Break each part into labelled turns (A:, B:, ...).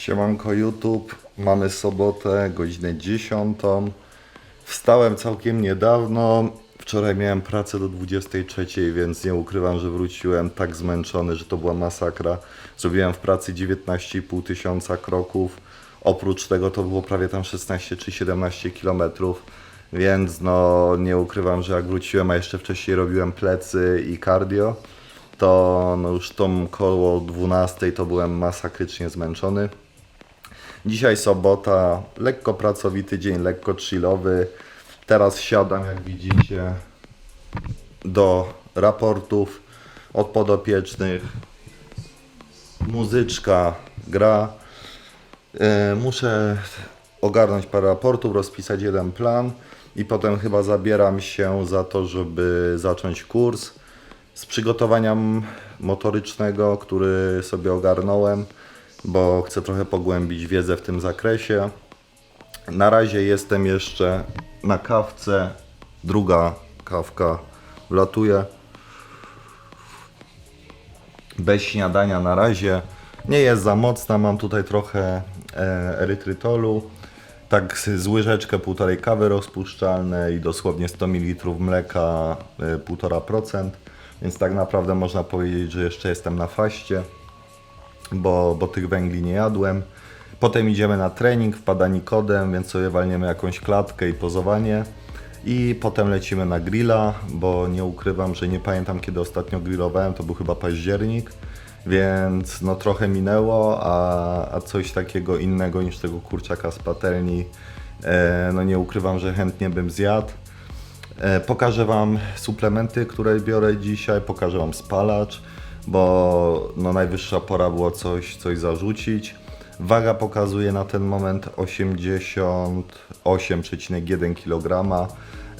A: Siemanko YouTube, mamy sobotę, godzinę 10. Wstałem całkiem niedawno. Wczoraj miałem pracę do 23, więc nie ukrywam, że wróciłem tak zmęczony, że to była masakra. Zrobiłem w pracy 19,5 tysiąca kroków. Oprócz tego to było prawie tam 16 czy 17 kilometrów. Więc no nie ukrywam, że jak wróciłem, a jeszcze wcześniej robiłem plecy i cardio, to no już tą koło 12 to byłem masakrycznie zmęczony. Dzisiaj sobota, lekko pracowity dzień, lekko chillowy. Teraz siadam, jak widzicie, do raportów od podopiecznych. Muzyczka gra. E, Muszę ogarnąć parę raportów, rozpisać jeden plan i potem chyba zabieram się za to, żeby zacząć kurs z przygotowania motorycznego, który sobie ogarnąłem, bo chcę trochę pogłębić wiedzę w tym zakresie. Na razie jestem jeszcze na kawce. Druga kawka wlatuje. Bez śniadania na razie. Nie jest za mocna, mam tutaj trochę e, erytrytolu. Tak z łyżeczkę półtorej kawy rozpuszczalnej i dosłownie 100 ml mleka e, 1,5%. Więc tak naprawdę można powiedzieć, że jeszcze jestem na faście bo, bo tych węgli nie jadłem. Potem idziemy na trening, wpada Nikodem, więc sobie walniemy jakąś klatkę i pozowanie. I potem lecimy na grilla, bo nie ukrywam, że nie pamiętam kiedy ostatnio grillowałem, to był chyba październik, więc no trochę minęło, a, a coś takiego innego niż tego kurczaka z patelni, e, no nie ukrywam, że chętnie bym zjadł. E, Pokażę Wam suplementy, które biorę dzisiaj, pokażę Wam spalacz, bo no najwyższa pora było coś, coś zarzucić. Waga pokazuje na ten moment 88,1 kg.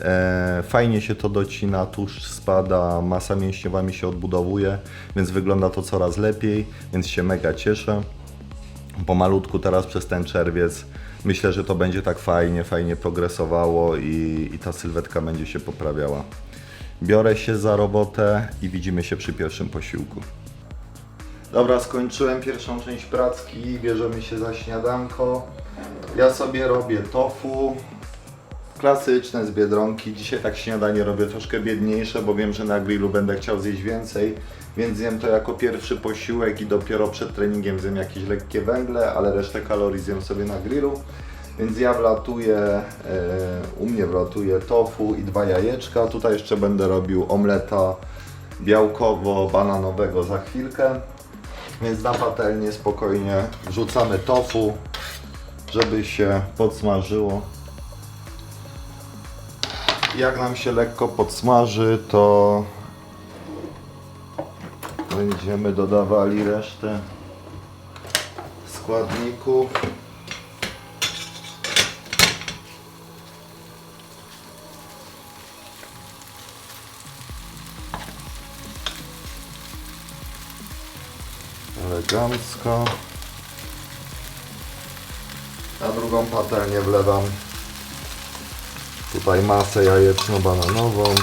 A: E, fajnie się to docina, tłuszcz spada, masa mięśniowa mi się odbudowuje, więc wygląda to coraz lepiej, więc się mega cieszę pomalutku teraz przez ten czerwiec. Myślę, że to będzie tak fajnie, fajnie progresowało i, i ta sylwetka będzie się poprawiała. Biorę się za robotę i widzimy się przy pierwszym posiłku. Dobra, skończyłem pierwszą część pracki, bierzemy się za śniadanko. Ja sobie robię tofu, klasyczne z Biedronki. Dzisiaj tak śniadanie robię troszkę biedniejsze, bo wiem, że na grillu będę chciał zjeść więcej, więc zjem to jako pierwszy posiłek i dopiero przed treningiem zjem jakieś lekkie węgle, ale resztę kalorii zjem sobie na grillu. Więc ja wlatuję, e, u mnie wlatuje tofu i dwa jajeczka. Tutaj jeszcze będę robił omleta białkowo-bananowego za chwilkę. Więc na patelnię spokojnie wrzucamy tofu, żeby się podsmażyło. Jak nam się lekko podsmaży, to będziemy dodawali resztę składników. Elegancko. Na drugą patelnię wlewam Tutaj masę jajeczno-bananową.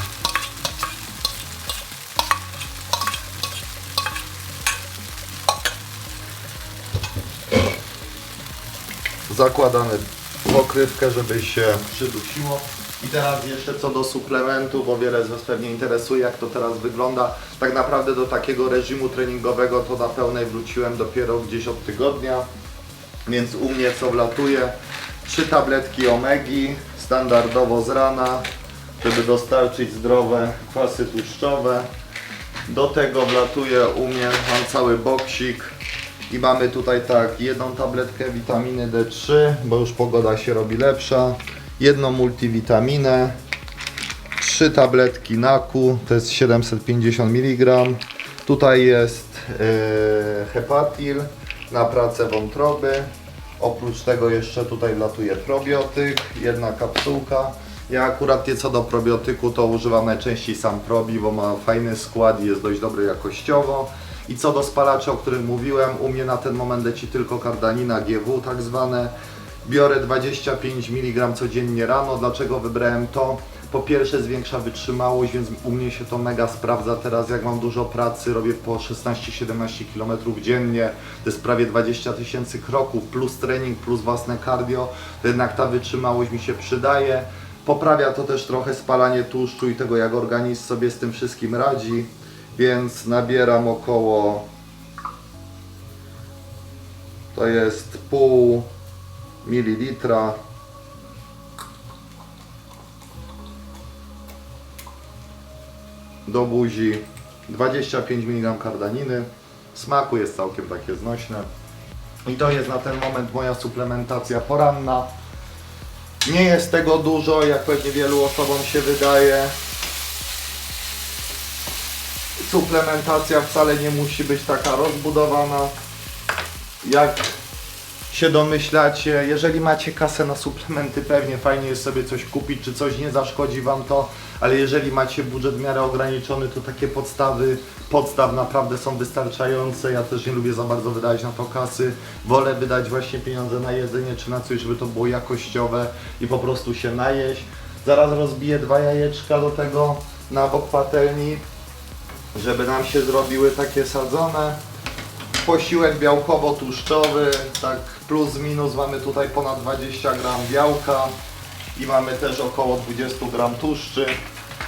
A: Zakładamy pokrywkę, żeby się przydusiło. I teraz jeszcze co do suplementów, bo wiele z Was pewnie interesuje, jak to teraz wygląda. Tak naprawdę do takiego reżimu treningowego to na pełnej wróciłem dopiero gdzieś od tygodnia. Więc u mnie co wlatuje? Trzy tabletki omegi, standardowo z rana, żeby dostarczyć zdrowe kwasy tłuszczowe. Do tego wlatuje u mnie, mam cały boksik i mamy tutaj tak, jedną tabletkę witaminy D3, bo już pogoda się robi lepsza, jedną multivitaminę, trzy tabletki NAKU, to jest 750 mg. Tutaj jest yy, hepatil na pracę wątroby. Oprócz tego jeszcze tutaj latuje probiotyk, jedna kapsułka. Ja akurat nie co do probiotyku to używam najczęściej sam probi, bo ma fajny skład i jest dość dobry jakościowo. I co do spalaczy, o których mówiłem, u mnie na ten moment leci tylko kardanina GW tak zwane. Biorę 25 mg codziennie rano. Dlaczego wybrałem to? Po pierwsze zwiększa wytrzymałość, więc u mnie się to mega sprawdza. Teraz, jak mam dużo pracy, robię po 16-17 km dziennie, to jest prawie 20 tysięcy kroków, plus trening, plus własne cardio, to jednak ta wytrzymałość mi się przydaje. Poprawia to też trochę spalanie tłuszczu i tego, jak organizm sobie z tym wszystkim radzi, więc nabieram około, to jest pół mililitra do buzi 25 mg kardaniny. Smaku jest całkiem takie znośne. I to jest na ten moment moja suplementacja poranna. Nie jest tego dużo, jak pewnie wielu osobom się wydaje. Suplementacja wcale nie musi być taka rozbudowana. Jak się domyślacie, jeżeli macie kasę na suplementy, pewnie fajnie jest sobie coś kupić, czy coś nie zaszkodzi Wam to, ale jeżeli macie budżet w miarę ograniczony, to takie podstawy, podstaw naprawdę są wystarczające. Ja też nie lubię za bardzo wydawać na to kasy. Wolę wydać właśnie pieniądze na jedzenie, czy na coś, żeby to było jakościowe i po prostu się najeść. Zaraz rozbiję dwa jajeczka do tego na bok patelni, żeby nam się zrobiły takie sadzone posiłek białkowo-tłuszczowy, tak plus minus mamy tutaj ponad 20 gram białka i mamy też około 20 gram tłuszczy,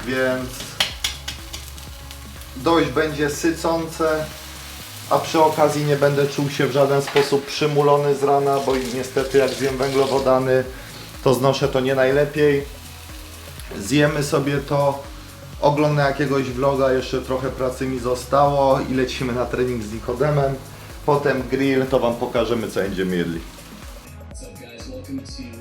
A: więc dość będzie sycące, a przy okazji nie będę czuł się w żaden sposób przymulony z rana, bo niestety jak zjem węglowodany, to znoszę to nie najlepiej. Zjemy sobie to, oglądam jakiegoś vloga, jeszcze trochę pracy mi zostało i lecimy na trening z Nikodemem. Potem grill, to Wam pokażemy co będziemy jedli.
B: Up, guys?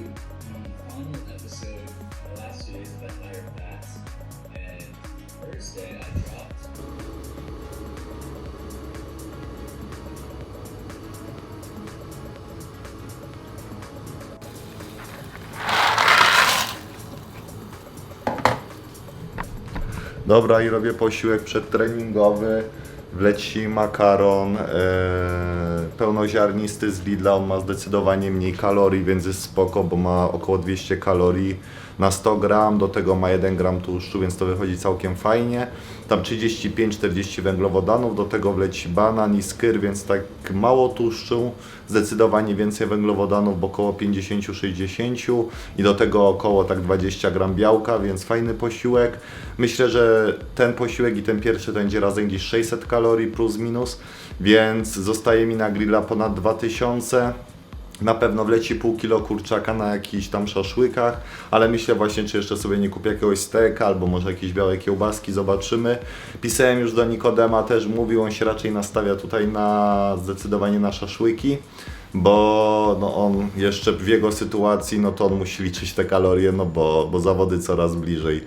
A: Dobra, i robię posiłek przedtreningowy. Wleci makaron e, pełnoziarnisty z Lidla. On ma zdecydowanie mniej kalorii, więc jest spoko, bo ma około 200 kalorii na 100 gram. Do tego ma 1 gram tłuszczu, więc to wychodzi całkiem fajnie. Tam 35-40 węglowodanów. Do tego wleci banan i skyr, więc tak mało tłuszczu. Zdecydowanie więcej węglowodanów, bo około 50-60 i do tego około tak 20 gram białka, więc fajny posiłek. Myślę, że ten posiłek i ten pierwszy to będzie razem gdzieś 600 kalorii plus minus, więc zostaje mi na grilla ponad 2000. Na pewno wleci pół kilo kurczaka na jakichś tam szaszłykach, ale myślę właśnie, czy jeszcze sobie nie kupię jakiegoś steka albo może jakieś białe kiełbaski, zobaczymy. Pisałem już do Nikodema, też mówił, on się raczej nastawia tutaj na zdecydowanie na szaszłyki, bo no on jeszcze w jego sytuacji, no to on musi liczyć te kalorie, no bo, bo zawody coraz bliżej.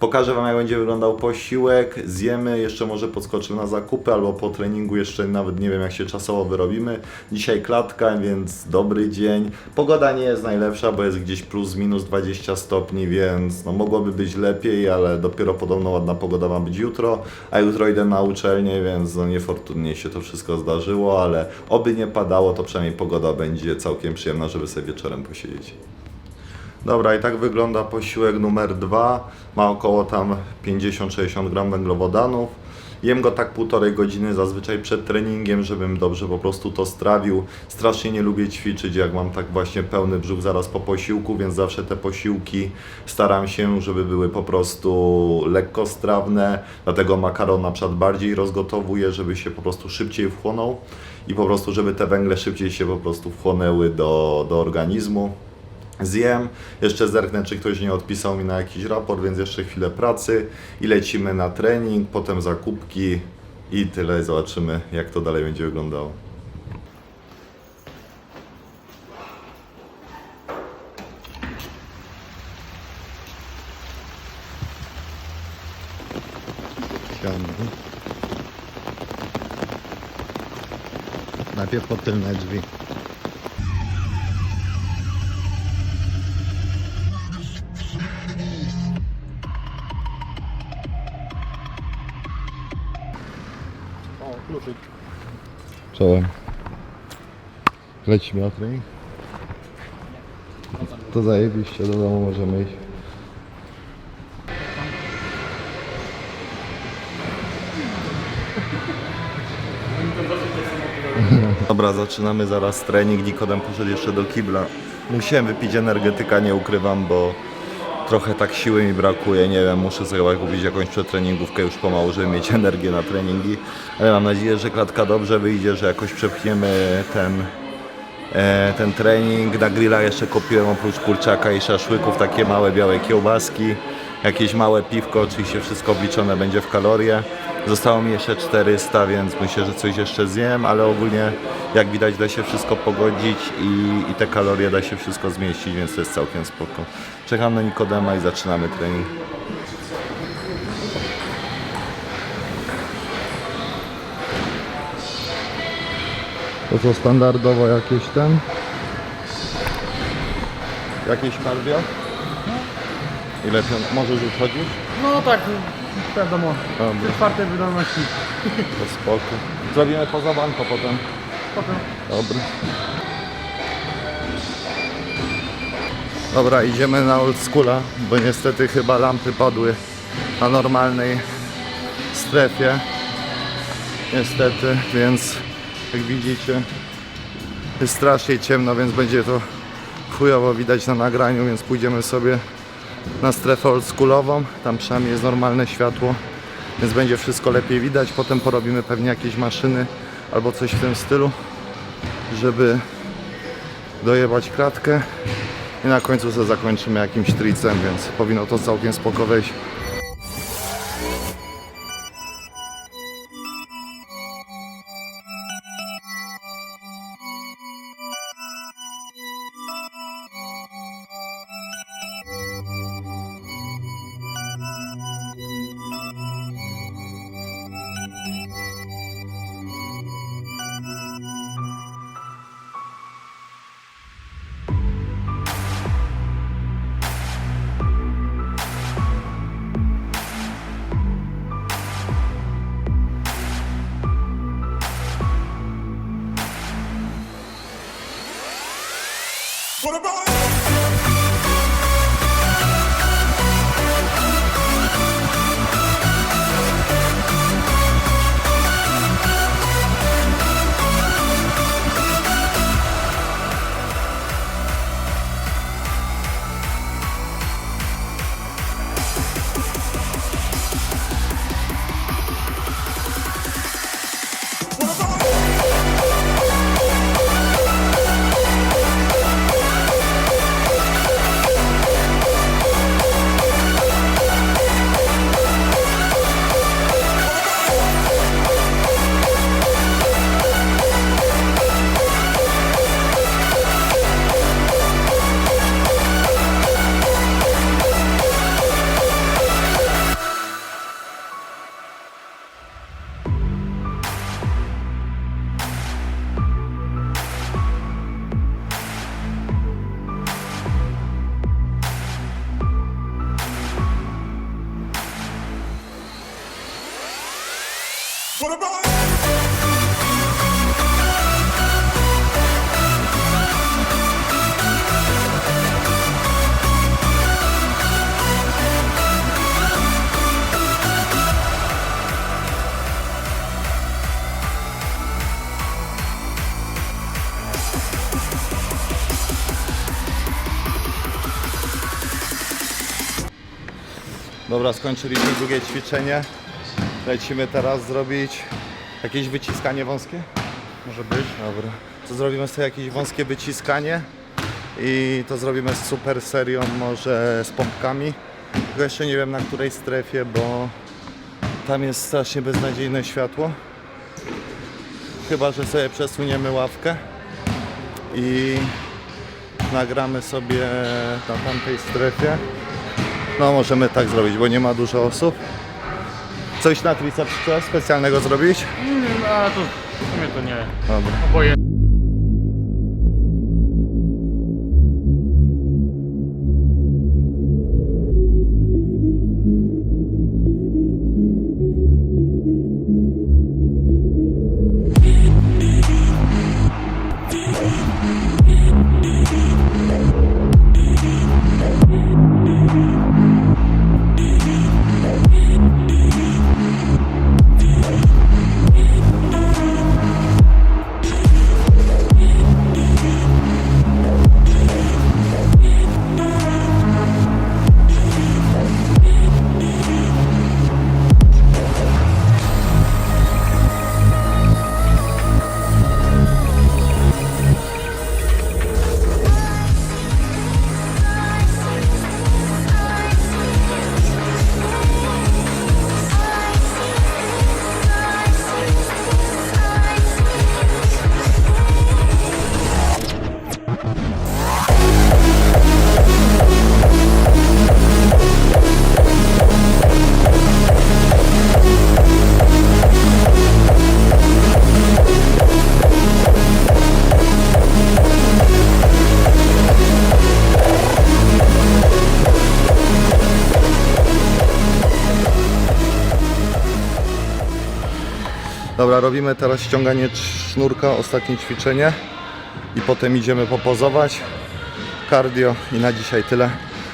A: Pokażę Wam jak będzie wyglądał posiłek, zjemy, jeszcze może podskoczymy na zakupy albo po treningu jeszcze nawet nie wiem jak się czasowo wyrobimy. Dzisiaj klatka, więc dobry dzień. Pogoda nie jest najlepsza, bo jest gdzieś plus minus 20 stopni, więc no mogłoby być lepiej, ale dopiero podobno ładna pogoda ma być jutro, a jutro idę na uczelnię, więc no niefortunnie się to wszystko zdarzyło, ale oby nie padało, to przynajmniej pogoda będzie całkiem przyjemna, żeby sobie wieczorem posiedzieć. Dobra, i tak wygląda posiłek numer dwa. Ma około tam 50-60 gram węglowodanów. Jem go tak półtorej godziny zazwyczaj przed treningiem, żebym dobrze po prostu to strawił. Strasznie nie lubię ćwiczyć, jak mam tak właśnie pełny brzuch zaraz po posiłku, więc zawsze te posiłki staram się, żeby były po prostu lekkostrawne. Dlatego makaron na przykład bardziej rozgotowuję, żeby się po prostu szybciej wchłonął i po prostu, żeby te węgle szybciej się po prostu wchłonęły do, do organizmu zjem. Jeszcze zerknę, czy ktoś nie odpisał mi na jakiś raport, więc jeszcze chwilę pracy i lecimy na trening, potem zakupki i tyle. Zobaczymy, jak to dalej będzie wyglądało. Najpierw po tylne drzwi. czołem. Lecimy na trening. To zajebiście, do domu możemy iść. Dobra, zaczynamy zaraz trening. Nikodem poszedł jeszcze do kibla. Musiałem wypić energetyka, nie ukrywam, bo trochę tak siły mi brakuje. Nie wiem, muszę sobie chyba kupić jakąś przetreningówkę już pomału, żeby mieć energię na treningi. Ale mam nadzieję, że klatka dobrze wyjdzie, że jakoś przepchniemy ten, e, ten trening. Na grilla jeszcze kupiłem oprócz kurczaka i szaszłyków takie małe białe kiełbaski. Jakieś małe piwko, oczywiście wszystko obliczone będzie w kalorie. Zostało mi jeszcze 400, więc myślę, że coś jeszcze zjem, ale ogólnie jak widać da się wszystko pogodzić i, i te kalorie da się wszystko zmieścić, więc to jest całkiem spoko. Czekam na Nikodema i zaczynamy trening. To co standardowo jakieś ten? Jakieś cardio? Ile pion... możesz już chodzić?
C: No tak, wiadomo.
A: Dobra.
C: Czwarte wydolności.
A: To spoko. Zrobimy poza banko potem.
C: Potem.
A: Dobra. Dobra, idziemy na old schoola, bo niestety chyba lampy padły na normalnej strefie. Niestety, więc jak widzicie jest strasznie ciemno, więc będzie to chujowo widać na nagraniu, więc pójdziemy sobie na strefę oldschoolową. Tam przynajmniej jest normalne światło, więc będzie wszystko lepiej widać. Potem porobimy pewnie jakieś maszyny albo coś w tym stylu, żeby dojebać kratkę. I na końcu sobie zakończymy jakimś tricem, więc powinno to całkiem spoko wejść. Dobra, skończyliśmy drugie ćwiczenie. Lecimy teraz zrobić jakieś wyciskanie wąskie?
C: Może być.
A: Dobra. To zrobimy sobie jakieś wąskie wyciskanie i to zrobimy z super serią, może z pompkami. Tylko jeszcze nie wiem na której strefie, bo tam jest strasznie beznadziejne światło. Chyba, że sobie przesuniemy ławkę i nagramy sobie na tamtej strefie. No możemy tak zrobić, bo nie ma dużo osób. Coś na triceps specjalnego zrobić?
C: Mm, a to w sumie to nie.
A: Dobra.
C: Oboje.
A: Dobra, robimy teraz ściąganie sznurka, ostatnie ćwiczenie i potem idziemy popozować. Cardio i na dzisiaj tyle.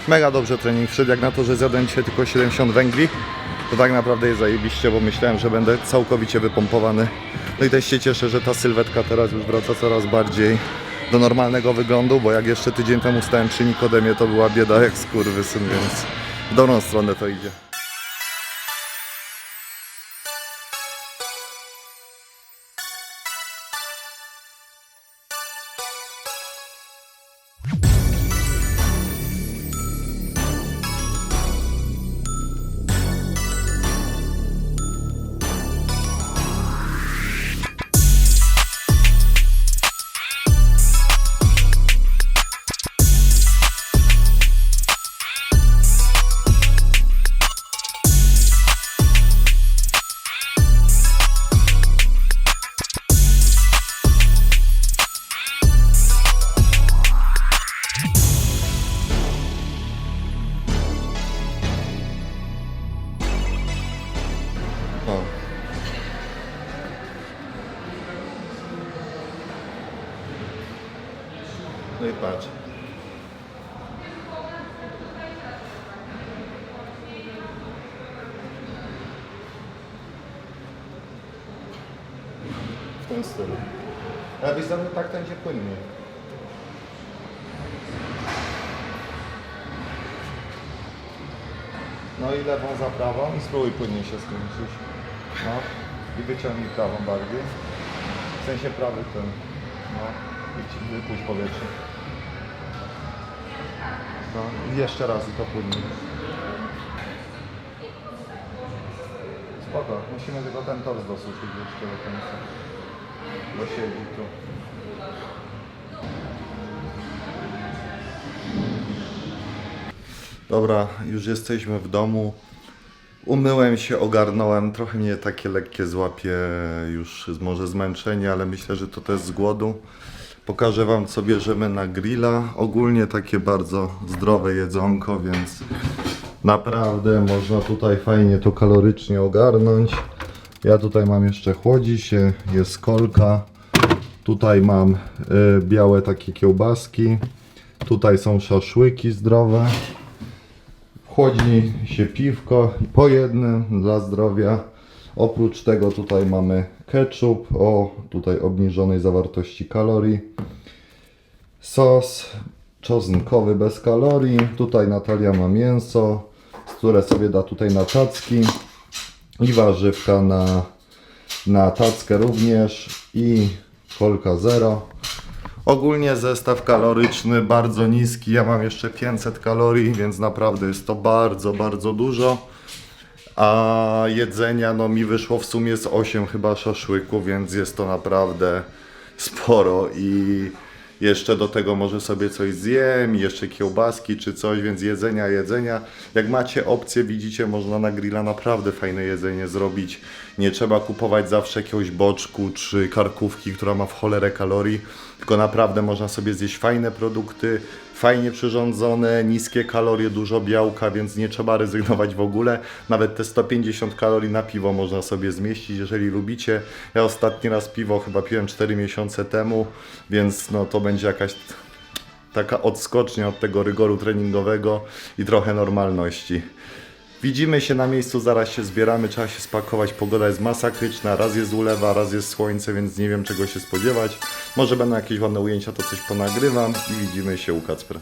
A: Mega dobrze trening wszedł, jak na to, że zjadłem dzisiaj tylko 70 węgli. To tak naprawdę jest zajebiście, bo myślałem, że będę całkowicie wypompowany. No i też się cieszę, że ta sylwetka teraz już wraca coraz bardziej do normalnego wyglądu, bo jak jeszcze tydzień temu stałem przy Nikodemie, to była bieda jak skurwysyn, więc w dobrą stronę to idzie. No i patrz. W tym stylu. Ale zrobił tak, będzie płynnie. No i lewą za prawą i spróbuj płynnie się skręcić. No i wyciągnij prawą bardziej. W sensie prawy ten. No wypuść powietrze. No jeszcze raz i to płynnie. Spoko, musimy tylko ten tors dosuszyć jeszcze do końca. Bo siedzi tu. Dobra, już jesteśmy w domu. Umyłem się, ogarnąłem. Trochę mnie takie lekkie złapie już może zmęczenie, ale myślę, że to też z głodu. Pokażę Wam, co bierzemy na grilla. Ogólnie takie bardzo zdrowe jedzonko, więc naprawdę można tutaj fajnie to kalorycznie ogarnąć. Ja tutaj mam jeszcze chłodzi jest kolka. Tutaj mam y, białe takie kiełbaski. Tutaj są szaszłyki zdrowe. Chłodzi się piwko po jednym dla zdrowia. Oprócz tego tutaj mamy ketchup o tutaj obniżonej zawartości kalorii. Sos czosnkowy bez kalorii. Tutaj Natalia ma mięso, które sobie da tutaj na tacki. I warzywka na, na tackę również. I kolka zero. Ogólnie zestaw kaloryczny bardzo niski. Ja mam jeszcze 500 kalorii, więc naprawdę jest to bardzo, bardzo dużo. A jedzenia, no mi wyszło w sumie z 8 chyba szaszłyków, więc jest to naprawdę sporo i jeszcze do tego może sobie coś zjem, jeszcze kiełbaski czy coś, więc jedzenia, jedzenia. Jak macie opcję, widzicie, można na grilla naprawdę fajne jedzenie zrobić. Nie trzeba kupować zawsze jakiegoś boczku czy karkówki, która ma w cholerę kalorii, tylko naprawdę można sobie zjeść fajne produkty, fajnie przyrządzone, niskie kalorie, dużo białka, więc nie trzeba rezygnować w ogóle. Nawet te 150 kalorii na piwo można sobie zmieścić, jeżeli lubicie. Ja ostatni raz piwo chyba piłem 4 miesiące temu, więc no to będzie jakaś taka odskocznia od tego rygoru treningowego i trochę normalności. Widzimy się na miejscu, zaraz się zbieramy, trzeba się spakować, pogoda jest masakryczna, raz jest ulewa, raz jest słońce, więc nie wiem czego się spodziewać. Może będą jakieś ładne ujęcia, to coś ponagrywam i widzimy się u Kacpra.